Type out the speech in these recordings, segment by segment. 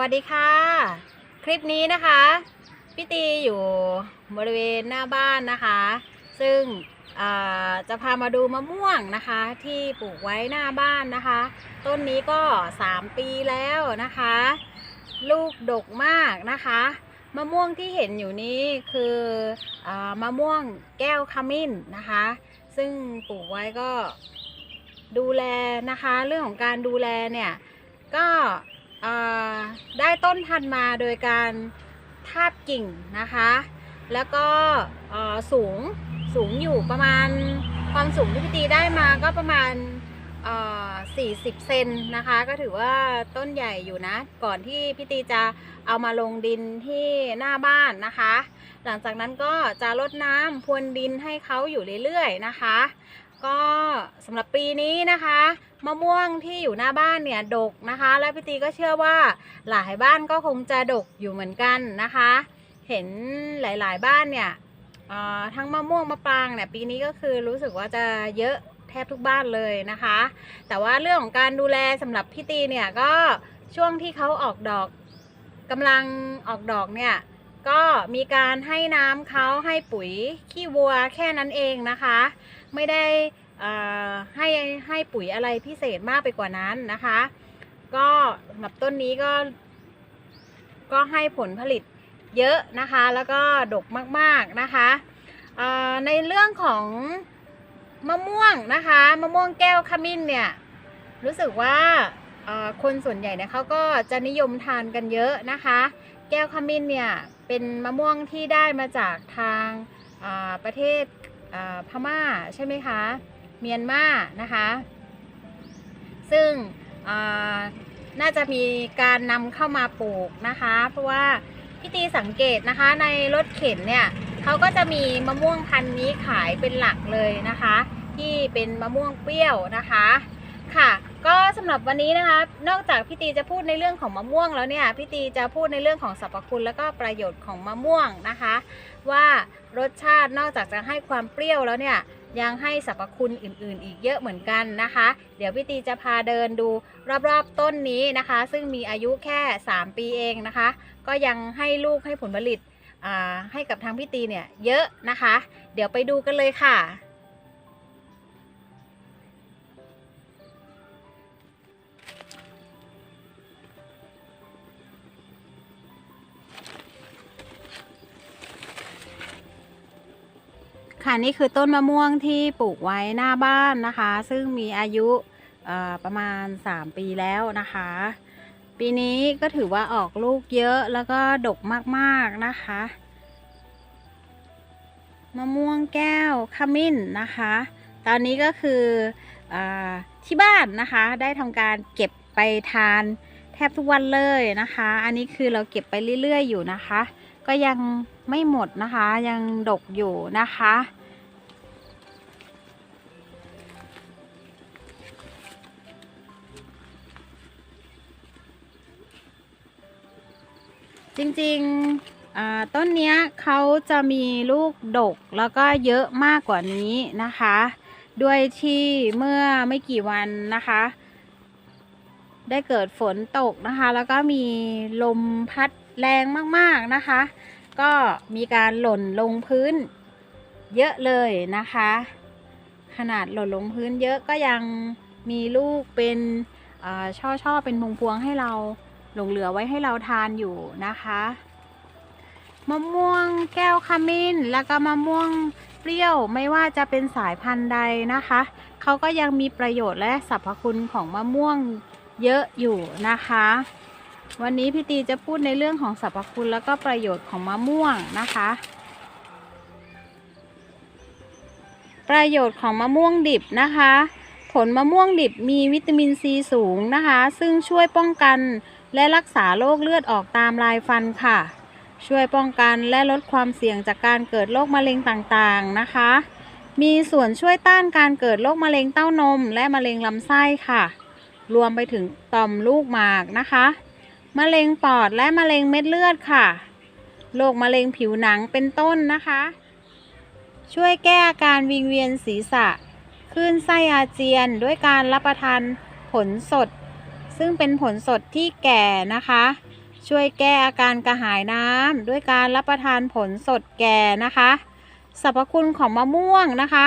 วัสดีค่ะ คลิปนี้นะคะพี่ตีอยู่บริเวณหน้าบ้านนะคะ ซึ่งจะพามาดูมะม่วงนะคะ ที่ปลูกไว้หน้าบ้านนะคะ ต้นนี้ก็ 3 ปีแล้วนะคะ ลูกดกมากนะคะ มะม่วงที่เห็นอยู่นี้คืออมะม่วงแก้วขมิ้นนะคะ ซึ่งปลูกไว้ก็ดูแลนะคะ เรื่องของการดูแลเนี่ยก็ ได้ต้นพันธุ์มาโดยการทาบกิ่งนะคะ แล้วก็สูงสูงอยู่ประมาณความสูงที่พี่ตีได้มาก็ประมาณ40 เซนนะคะ ก็ถือว่าต้นใหญ่อยู่นะ ก่อนที่พี่ตีจะเอามาลงดินที่หน้าบ้านนะคะ หลังจากนั้นก็จะรดน้ำพรวนดินให้เขาอยู่เรื่อยๆนะคะ ก็สำหรับปีนี้นะคะ มะม่วงที่อยู่หน้าบ้านเนี่ยดกนะคะ และพี่ตีก็เชื่อว่าหลายบ้านก็คงจะดกอยู่เหมือนกันนะคะ เห็นหลายๆ บ้านเนี่ยทั้งมะม่วงมะปรางเนี่ยปีนี้ก็คือรู้สึกว่าจะเยอะแทบทุกบ้านเลยนะคะ แต่ว่าเรื่องของการดูแลสำหรับพี่ตีเนี่ยก็ช่วงที่เขาออกดอกกำลังออกดอกเนี่ยก็มีการให้น้ำเขาให้ปุ๋ยขี้วัวแค่นั้นเองนะคะ ไม่ได้ให้ให้ปุ๋ยอะไรพิเศษมากไปกว่านั้นนะคะ ก็สำหรับต้นนี้ก็ ก็ให้ผลผลิตเยอะนะคะ แล้วก็ดกมากๆนะคะในเรื่องของมะม่วงนะคะมะม่วงแก้วขมิ้นเนี่ยรู้สึกว่าคนส่วนใหญ่เนี่ยเขาก็จะนิยมทานกันเยอะนะคะ แก้วขมิ้นเนี่ยเป็นมะม่วงที่ได้มาจากทางประเทศ พม่าใช่ไหมคะ เมียนมานะคะ ซึ่งน่าจะมีการนำเข้ามาปลูกนะคะ เพราะว่าพี่ตีสังเกตนะคะในรถเข็นเนี่ยเขาก็จะมีมะม่วงพันธุ์นี้ขายเป็นหลักเลยนะคะ ที่เป็นมะม่วงเปรี้ยวนะคะค่ะ ก็สำหรับวันนี้นะคะ นอกจากพี่ตีจะพูดในเรื่องของมะม่วงแล้วเนี่ยพี่ตีจะพูดในเรื่องของสรรพคุณ แล้วก็ประโยชน์ของมะม่วงนะคะ ว่ารสชาตินอกจากจะให้ความเปรี้ยวแล้วเนี่ยยังให้สรรพคุณอื่น ๆ อีกเยอะเหมือนกันนะคะ เดี๋ยวพี่ตีจะพาเดินดูรอบๆต้นนี้นะคะ ซึ่งมีอายุแค่ 3 ปีเองนะคะ ก็ยังให้ลูกให้ผลผลิตให้กับทางพี่ตีเนี่ยเยอะนะคะ เดี๋ยวไปดูกันเลยค่ะ ค่ะนี่คือต้นมะม่วงที่ปลูกไว้หน้าบ้านนะคะ ซึ่งมีอายุประมาณ 3 ปีแล้วนะคะ ปีนี้ก็ถือว่าออกลูกเยอะแล้วก็ดกมากๆนะคะ มะม่วงแก้วขมิ้นนะคะ ตอนนี้ก็คืออที่บ้านนะคะได้ทำการเก็บไปทานแทบทุกวันเลยนะคะ อันนี้คือเราเก็บไปเรื่อยๆอยู่นะคะ ก็ยังไม่หมดนะคะ ยังดกอยู่นะคะ จริงๆต้นเนี้ยเขาจะมีลูกดกแล้วก็เยอะมากกว่านี้นะคะ ด้วยที่เมื่อไม่กี่วันนะคะ ได้เกิดฝนตกนะคะ แล้วก็มีลมพัดแรงมากๆนะคะ ก็มีการหล่นลงพื้นเยอะเลยนะคะ ขนาดหล่นลงพื้นเยอะก็ยังมีลูกเป็นช่อๆเป็นพวงพวงๆให้เรา หลงเหลือไว้ให้เราทานอยู่นะคะมะม่วงแก้วขมิ้น แล้วก็มะม่วงเปรี้ยวไม่ว่าจะเป็นสายพันธุ์ใดนะคะเขาก็ยังมีประโยชน์และสรรพคุณของมะม่วงเยอะอยู่นะคะ วันนี้พี่ตีจะพูดในเรื่องของสรรพคุณแล้วก็ประโยชน์ของมะม่วงนะคะ ประโยชน์ของมะม่วงดิบนะคะ ผลมะม่วงดิบมีวิตามินซีสูงนะคะ ซึ่งช่วยป้องกัน และรักษาโรคเลือดออกตามลายฟันค่ะ ช่วยป้องกันและลดความเสี่ยงจากการเกิดโรคมะเร็งต่างๆนะคะ มีส่วนช่วยต้านการเกิดโรคมะเร็งเต้านม และมะเร็งลำไส้ค่ะ รวมไปถึงต่อมลูกหมากนะคะ มะเร็งปอดและมะเร็งเม็ดเลือดค่ะโรคมะเร็งผิวหนังเป็นต้นนะคะ ช่วยแก้อาการวิงเวียนศีรษะคลื่นไส้อาเจียนด้วยการรับประทานผลสด ซึ่งเป็นผลสดที่แก่นะคะ ช่วยแก้อาการกระหายน้ำด้วยการรับประทานผลสดแก่นะคะสรรพคุณของมะม่วงนะคะ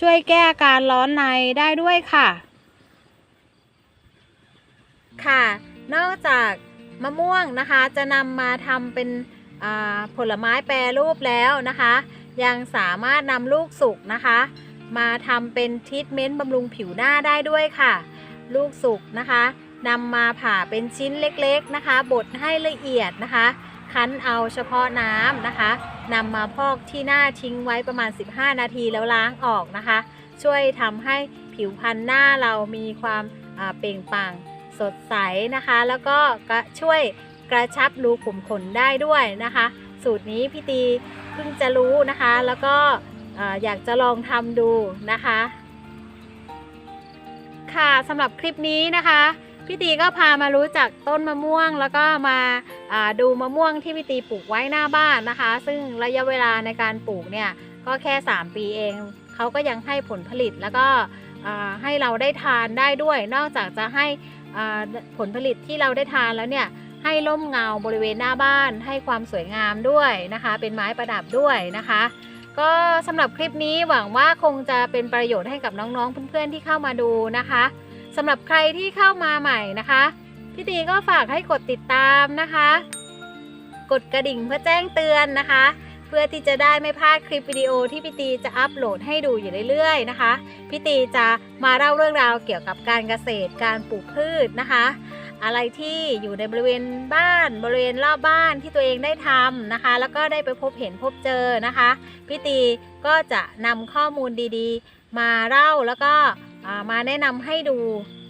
ช่วยแก้อาการร้อนในได้ด้วยค่ะ ค่ะ นอกจากมะม่วงนะคะจะนำมาทำเป็นผลไม้แปรรูปแล้วนะคะ ยังสามารถนำลูกสุกนะคะ มาทำเป็นทรีทเมนต์บำรุงผิวหน้าได้ด้วยค่ะ ลูกสุกนะคะ นำมาผ่าเป็นชิ้นเล็กๆนะคะ บดให้ละเอียดนะคะ คั้นเอาเฉพาะน้ำนะคะนำมาพอกที่หน้าทิ้งไว้ประมาณ 15 นาทีแล้วล้างออกนะคะ ช่วยทำให้ผิวพรรณหน้าเรามีความเปล่งปลั่งสดใสนะคะ แล้วก็ช่วยกระชับรูขุมขนได้ด้วยนะคะ สูตรนี้พี่ตีเพิ่งจะรู้นะคะ แล้วก็อ่าอยากจะลองทำดูนะคะ ค่ะสำหรับคลิปนี้นะคะ พี่ตีก็พามารู้จักต้นมะม่วง แล้วก็มาาดูมะม่วงที่พี่ตีปลูกไว้หน้าบ้านนะคะ ซึ่งระยะเวลาในการปลูกเนี่ยก็แค่ 3 ปีเองเขาก็ยังให้ผลผลิตแล้วก็ให้เราได้ทานได้ด้วย นอกจากจะให้ผลผลิตที่เราได้ทานแล้วเนี่ยให้ร่มเงาบริเวณหน้าบ้าน ให้ความสวยงามด้วยนะคะ เป็นไม้ประดับด้วยนะคะ ก็สำหรับคลิปนี้หวังว่าคงจะเป็นประโยชน์ให้กับน้องๆเพื่อนๆที่เข้ามาดูนะคะ สำหรับใครที่เข้ามาใหม่นะคะพี่ตีก็ฝากให้กดติดตามนะคะ กดกระดิ่งเพื่อแจ้งเตือนนะคะ เพื่อที่จะได้ไม่พลาดคลิปวิดีโอที่พี่ตีจะอัปโหลดให้ดูอยู่เรื่อยๆนะคะพี่ตีจะมาเล่าเรื่องราวเกี่ยวกับการเกษตรการปลูกพืชนะคะ อะไรที่อยู่ในบริเวณบ้านบริเวณรอบบ้านที่ตัวเองได้ทำนะคะ แล้วก็ได้ไปพบเห็นพบเจอนะคะพี่ตีก็จะนำข้อมูลดีๆ มาเล่าแล้วก็ มาแนะนำให้ดู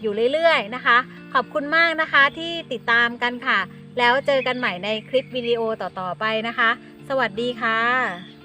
อยู่เรื่อยๆนะคะ ขอบคุณมากนะคะที่ติดตามกันค่ะ แล้วเจอกันใหม่ในคลิปวิดีโอต่อๆไปนะคะ สวัสดีค่ะ